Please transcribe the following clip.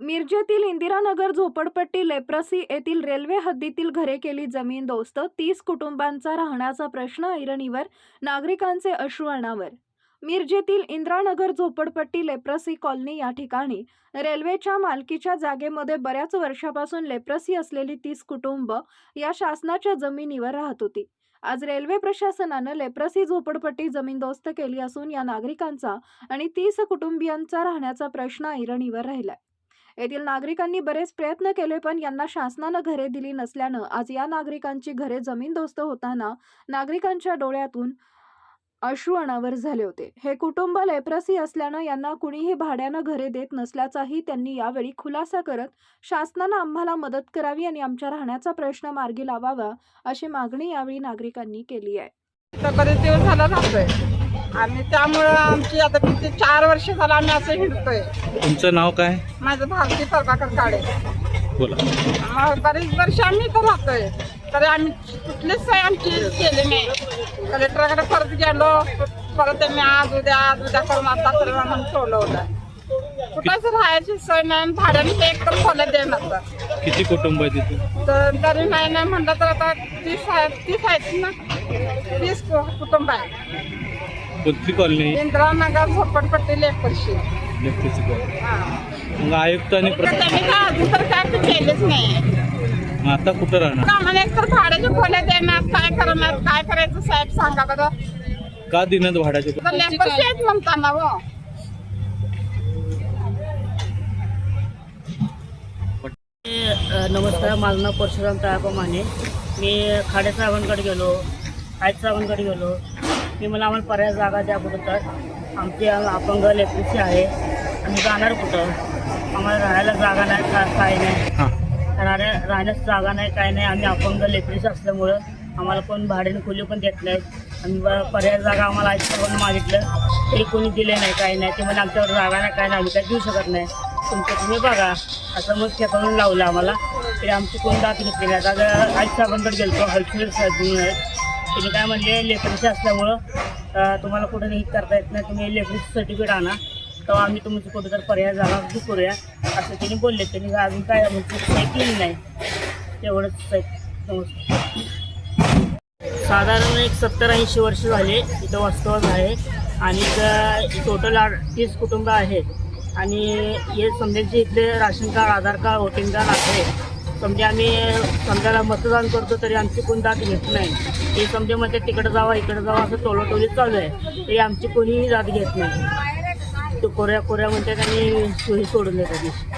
मिरजेतील इंदिरानगर झोपडपट्टी लेप्रसी येथील रेल्वे हद्दीतील घरे केली जमीन दोस्त तीस कुटुंबांचा राहण्याचा प्रश्न ऐरणीवर नागरिकांचे अश्रू अनावर. मिरजेतील इंद्रानगर झोपडपट्टी लेप्रसी कॉलनी या ठिकाणी रेल्वेच्या मालकीच्या जागेमध्ये बऱ्याच वर्षापासून लेप्रसी असलेली तीस कुटुंब या शासनाच्या जमिनीवर राहत होती. आज रेल्वे प्रशासनानं लेप्रसी झोपडपट्टी जमीनदोस्त केली असून या नागरिकांचा आणि तीस कुटुंबियांचा राहण्याचा प्रश्न ऐरणीवर राहिलाय. येथील नागरिकांनी बरेच प्रयत्न केले पण यांना शासनानं घरे दिली नसल्यानं आज या नागरिकांची घरे जमीनदोस्त होताना नागरिकांच्या डोळ्यातून अश्रू अनावर झाले होते. हे कुटुंब लेप्रसी असल्यानं यांना कुणीही भाड्यानं घरे देत नसल्याचाही त्यांनी यावेळी खुलासा करत शासनानं आम्हाला मदत करावी आणि आमच्या राहण्याचा प्रश्न मार्गी लावावा अशी मागणी यावेळी नागरिकांनी केली आहे. आणि त्यामुळं आमची आता किती चार वर्ष झालं आम्ही असं हिंडतोय. तुमचं नाव काय? माझं भारती प्रभाकर काळे. बोला. मग बरेच वर्ष आम्ही इथं राहतोय. तरी आम्ही कुठलीच सोय आमची केली नाही. कलेक्टरकडे परत गेलो परत त्यांनी आज उद्या आज उद्या करून आता तरी सोडलं होतं कुठंच राहायची सोय नाही आणि भाड्याने ते एक तर खोल्या देणार तर किती कुटुंब आहे तिथे? तर तरी नाही नाही म्हणलं तर आता तीस आहेत तीस आहेत ना. तीस कु- कुटुंब आहे. कोणती कॉलनी? इंदिरानगर झोपडपट्टी लेपरशी लेफ्टची कॉलनी. हा. मग आयुक्त आणि तर प्र- त्यांनी काय अजून तर काय ते केलेच नाही. मग आता कुठं राहणार? आम्हाला भाड्याच्या खोल्या देणार काय करणार काय करायचं साहेब सांगा बरं. का दिनात भाड्याचे तर म्हणताना हो. अ, नमस्कार माझं नाव परशुराम तायापा माने मी खाडे साहेबांकडे गेलो आयत साहेबांकडे गेलो. मी मला आम्हाला पर्याय जागा द्या कुठं तर. आमची अपंग लेप्रिसी आहे. आम्ही जाणार कुठं? आम्हाला राहायला जागा नाही का काय नाही? हां. राहण्या राहण्यास जागा नाही काय नाही. आम्ही अपंग लेप्रिसी असल्यामुळं आम्हाला कोण भाड्याने खोली पण देत नाही. आणि पर्याय जागा आम्हाला साहेबांनी मागितलं. तरी कोणी दिले नाही काही नाही. ते म्हणजे आमच्यावर जागा नाही काय नाही. आम्ही काही देऊ शकत नाही. तुमचं तुम्ही बघा. असं मग खेळून लावलं आम्हाला. तरी आमची कोण दात घेतली नाही. आता आईच साहेबांकडे गेलो हॉलसेल साहेब आहेत. तुम्ही काय म्हणले लेकरीचे असल्यामुळं तुम्हाला कुठं नाही करता येत नाही तुम्ही लेकरीचं सर्टिफिकेट आणा. तेव्हा आम्ही तुमचं कुठं तर पर्याय जागा करूया. असं त्यांनी बोलले त्यांनी अजून काय म्हणजे सोय केली नाही. तेवढंच साहेब नमस्कार. साधारण एक सत्तर ऐंशी वर्ष झाले इथं वास्तवच आहे. आणि टोटल आठ तीस कुटुंब आहेत. आणि हे समजायचे इथले ration card Aadhaar card voting card आहे. समजा आम्ही समजायला मतदान करतो तरी आमची कोण जात घेत नाही. हे समजा म्हणजे तिकडं जावा इकडं जावा असं टोलोटोली चालू आहे. तरी आमची कोणीही जात घेत नाही. तो कोऱ्या कोऱ्या म्हणतात आणि सोडून देतात.